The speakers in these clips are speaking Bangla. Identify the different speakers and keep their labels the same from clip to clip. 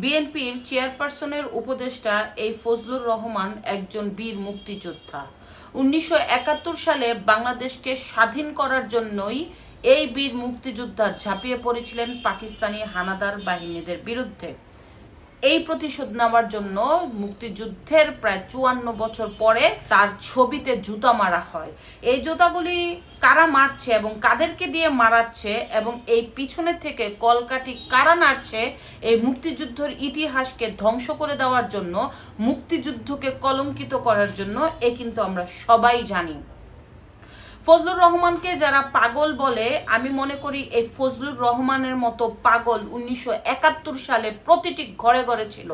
Speaker 1: বিএনপির চেয়ারপারসনের উপদেষ্টা এই ফজলুর রহমান একজন বীর মুক্তিযোদ্ধা। উনিশশো একাত্তর সালে বাংলাদেশকে স্বাধীন করার জন্যই এই বীর মুক্তিযোদ্ধা ঝাঁপিয়ে পড়েছিলেন পাকিস্তানি হানাদার বাহিনীদের বিরুদ্ধে। এই প্রতিশোধ নেওয়ার জন্য মুক্তিযুদ্ধের প্রায় চুয়ান্ন বছর পরে তার ছবিতে জুতা মারা হয়। এই জুতাগুলি কারা মারছে এবং কাদেরকে দিয়ে মারাচ্ছে এবং এই পিছনে থেকে কলকাঠি কারা নাড়ছে, এই মুক্তিযুদ্ধের ইতিহাসকে ধ্বংস করে দেওয়ার জন্য, মুক্তিযুদ্ধকে কলঙ্কিত করার জন্য, এ কিন্তু আমরা সবাই জানি। ফজলুর রহমানকে যারা পাগল বলে, আমি মনে করি এই ফজলুর রহমানের মতো পাগল উনিশশো একাত্তর সালে প্রতিটি ঘরে ঘরে ছিল।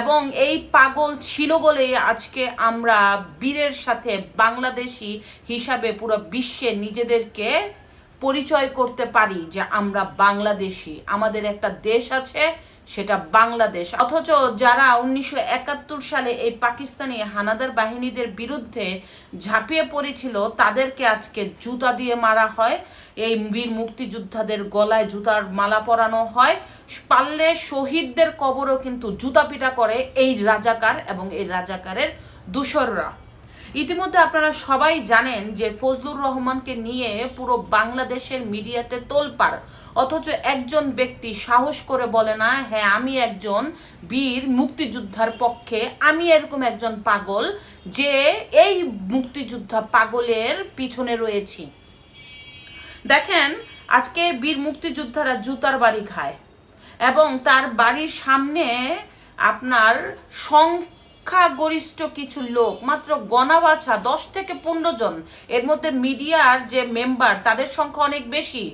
Speaker 1: এবং এই পাগল ছিল বলেই আজকে আমরা বীরের সাথে বাংলাদেশি হিসাবে পুরো বিশ্বে নিজেদেরকে পরিচয় করতে পারি যে আমরা বাংলাদেশি। আমাদের একটা দেশ আছে সেটা বাংলাদেশ। অথচ যারা উনিশশো একাত্তর সালে এই পাকিস্তানি হানাদার বাহিনীদের বিরুদ্ধে ঝাঁপিয়ে পড়েছিল, তাদেরকে আজকে জুতা দিয়ে মারা হয়। এই বীর মুক্তিযোদ্ধাদের গলায় জুতার মালা পরানো হয়। পারলে শহীদদের কবরও কিন্তু জুতা পিটা করে এই রাজাকার এবং এই রাজাকারের দূষররা ইতিমধ্যে আপনারা সবাই জানেন যে ফজলুর রহমানকে নিয়ে পুরো বাংলাদেশের মিডিয়াতে তোলপাড়। অথচ একজন ব্যক্তি সাহস করে বলে না হ্যাঁ আমি একজন বীর মুক্তিযোদ্ধার পক্ষে, আমি এরকম একজন পাগল যে এই মুক্তিযোদ্ধা পাগলের পিছনে রয়েছি। দেখেন, আজকে বীর মুক্তিযোদ্ধারা জুতার বাড়ি খায় এবং তার বাড়ির সামনে আপনার সংখ্যাগরিষ্ঠ কিছু লোক, মাত্র গণা বাছা দশ থেকে পনেরো জন, এর মধ্যে মিডিয়ার যে মেম্বার তাদের সংখ্যা অনেক বেশি।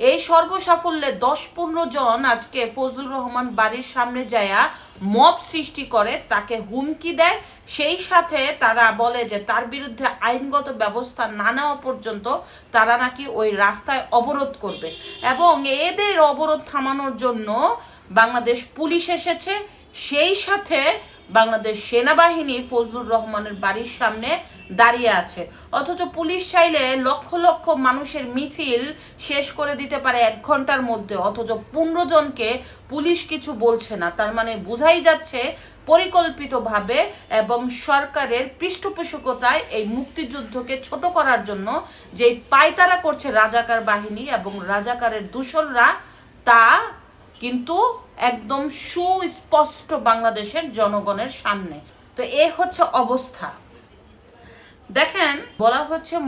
Speaker 1: এই সর্বসাফল্যে দশ পনেরো জন আজকে ফজলুর রহমান বাড়ির সামনে যায়া মব সৃষ্টি করে, তাকে হুমকি দেয়। সেই সাথে তারা বলে যে, তার বিরুদ্ধে আইনগত ব্যবস্থা না নেওয়া পর্যন্ত তারা নাকি ওই রাস্তায় অবরোধ করবে। এবং এদের অবরোধ থামানোর জন্য বাংলাদেশ পুলিশ এসেছে। সেই সাথে বাংলাদেশ সেনাবাহিনী ফজলুর রহমানের বাড়ির সামনে দাঁড়িয়ে আছে। অথচ পুলিশ চাইলে লক্ষ লক্ষ মানুষের মিছিল শেষ করে দিতে পারে এক ঘণ্টার মধ্যে। অথচ পনেরো জনকে পুলিশ কিছু বলছে না। তার মানে বোঝাই যাচ্ছে পরিকল্পিতভাবে এবং সরকারের পৃষ্ঠপোষকতায় এই মুক্তিযুদ্ধকে ছোট করার জন্য যে পায়তারা করছে রাজাকার বাহিনী এবং রাজাকারের দূষণরা, তা কিন্তু একদম সুস্পষ্ট বাংলাদেশের জনগণের সামনে। তো এ হচ্ছে অবস্থা। দেখেন বলা হচ্ছে